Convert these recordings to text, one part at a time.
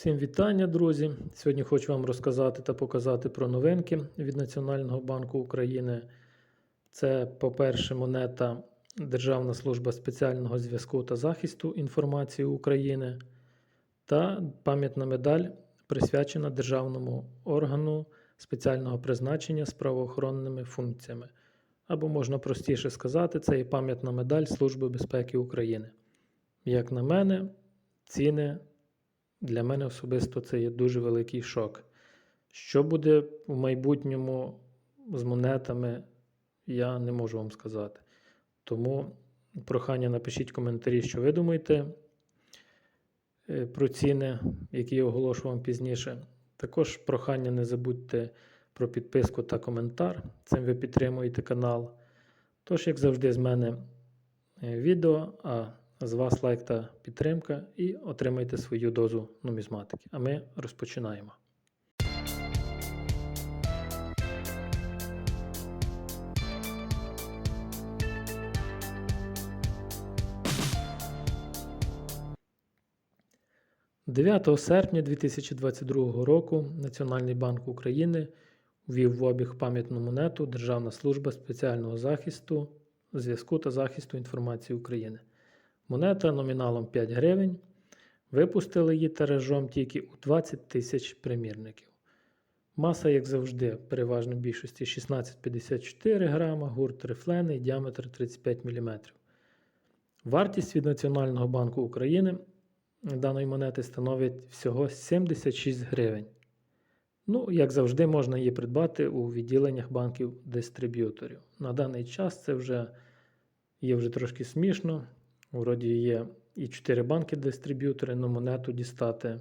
Всім вітання, друзі! Сьогодні хочу вам розказати та показати про новинки від Національного банку України. Це, по-перше, монета Державна служба спеціального зв'язку та захисту інформації України та пам'ятна медаль, присвячена державному органу спеціального призначення з правоохоронними функціями. Або можна простіше сказати, це є пам'ятна медаль Служби безпеки України. Як на мене, ціни для мене особисто це є дуже великий шок. Що буде в майбутньому з монетами, я не можу вам сказати. Тому прохання напишіть коментарі, що ви думаєте е, про ціни, які я оголошу вам пізніше. Також прохання не забудьте про підписку та коментар. Цим ви підтримуєте канал. Тож, як завжди, з мене е, відео, а з вас лайк та підтримка і отримайте свою дозу нумізматики. А ми розпочинаємо. – 9 серпня 2022 року Національний банк України ввів в обіг пам'ятну монету Державна служба спеціального захисту, зв'язку та захисту інформації України. Монета номіналом 5 гривень. Випустили її тиражом тільки у 20 тисяч примірників. Маса, як завжди, переважно в більшості 16,54 грама, гурт рифлений, діаметр 35 мм. Вартість від Національного банку України даної монети становить всього 76 гривень. Ну, як завжди, можна її придбати у відділеннях банків-дистриб'юторів. На даний час це вже є вже трошки смішно. Вроді є і 4 банки-дистриб'ютори, але монету дістати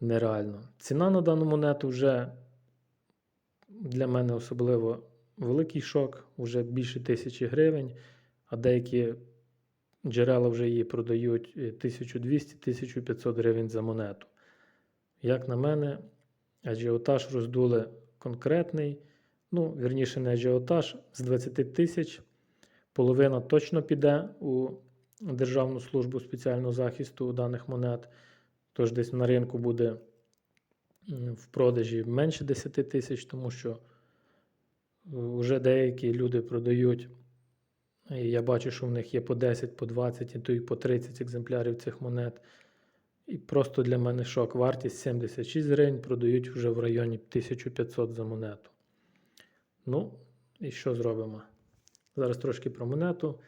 нереально. Ціна на дану монету вже для мене особливо великий шок, вже більше тисячі гривень, а деякі джерела вже її продають 1200-1500 гривень за монету. Як на мене, ажіотаж роздули конкретний. Ну, вірніше, не ажіотаж з 20 тисяч. Половина точно піде у Державну службу спеціального захисту даних монет. Тож десь на ринку буде в продажі менше 10 тисяч, тому що вже деякі люди продають. І я бачу, що в них є по 10, по 20, і то і по 30 екземплярів цих монет. І просто для мене шок. Вартість 76 гривень продають вже в районі 1500 за монету. Ну, і що зробимо? Зараз трошки про монету.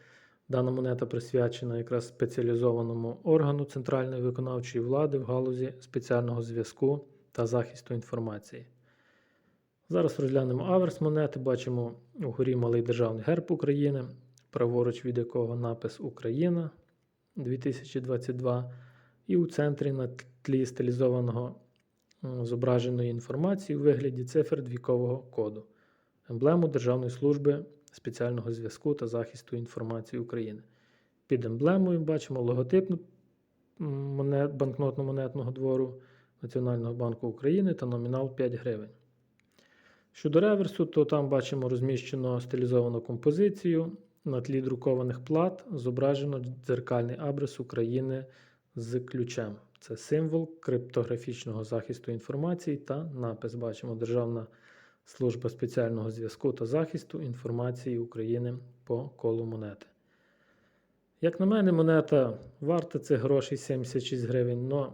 Дана монета присвячена якраз спеціалізованому органу центральної виконавчої влади в галузі спеціального зв'язку та захисту інформації. Зараз розглянемо аверс монети. Бачимо угорі малий державний герб України, праворуч від якого напис Україна 2022. І у центрі на тлі стилізованого зображеної інформації у вигляді цифр двікового коду, емблему Державної служби спеціального зв'язку та захисту інформації України. Під емблемою бачимо логотип монет, банкнотно-монетного двору Національного банку України та номінал 5 гривень. Щодо реверсу, то там бачимо розміщено стилізовану композицію. На тлі друкованих плат зображено дзеркальний абрис України з ключем. Це символ криптографічного захисту інформації та напис. Бачимо Державна служба спеціального зв'язку та захисту інформації України по колу монети. Як на мене, монета варта цих грошей 76 гривень, але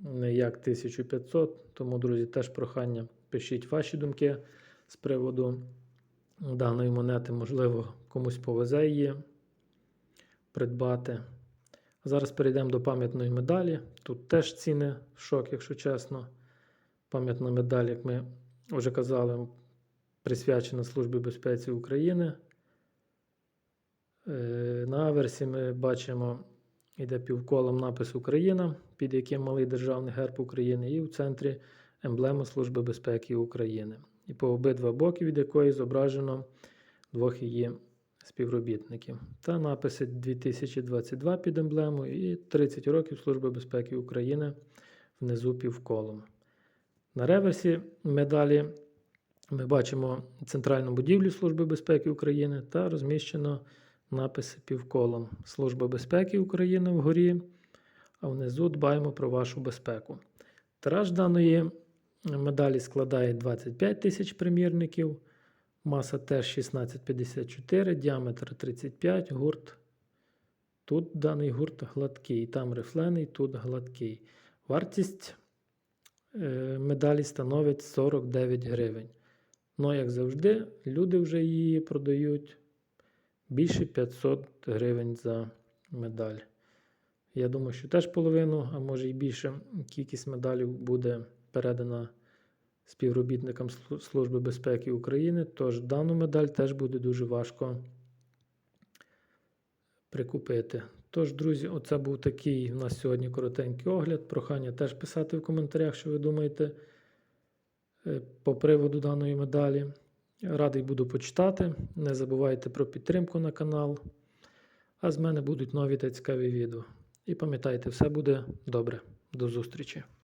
не як 1500. Тому, друзі, теж прохання пишіть ваші думки з приводу даної монети. Можливо, комусь повезе її придбати. Зараз перейдемо до пам'ятної медалі. Тут теж ціни шок, якщо чесно. Пам'ятна медаль, як ми вже казали, присвячена Службі безпеці України. Е, на аверсі ми бачимо, йде півколом напис Україна, під яким малий державний герб України, і в центрі емблема Служби безпеки України. І по обидва боки, від якої зображено двох її співробітників. Та написи 2022 під емблемою і 30 років Служби безпеки України внизу півколом. На реверсі медалі ми бачимо центральну будівлю Служби безпеки України та розміщено написи півколом Служба безпеки України вгорі, а внизу дбаємо про вашу безпеку. Тираж даної медалі складає 25 тисяч примірників, маса теж 16,54, діаметр 35, гурт. Тут даний гурт гладкий, там рифлений, тут гладкий. Вартість медалі становить 49 гривень. Ну, як завжди, люди вже її продають більше 500 гривень за медаль. Я думаю, що теж половину, а може і більше кількість медалів буде передана співробітникам Служби безпеки України. Тож дану медаль теж буде дуже важко прикупити. Тож, друзі, оце був такий у нас сьогодні коротенький огляд. Прохання теж писати в коментарях, що ви думаєте е, по приводу даної медалі. Радий буду почитати. Не забувайте про підтримку на канал. А з мене будуть нові та цікаві відео. І пам'ятайте, все буде добре. До зустрічі!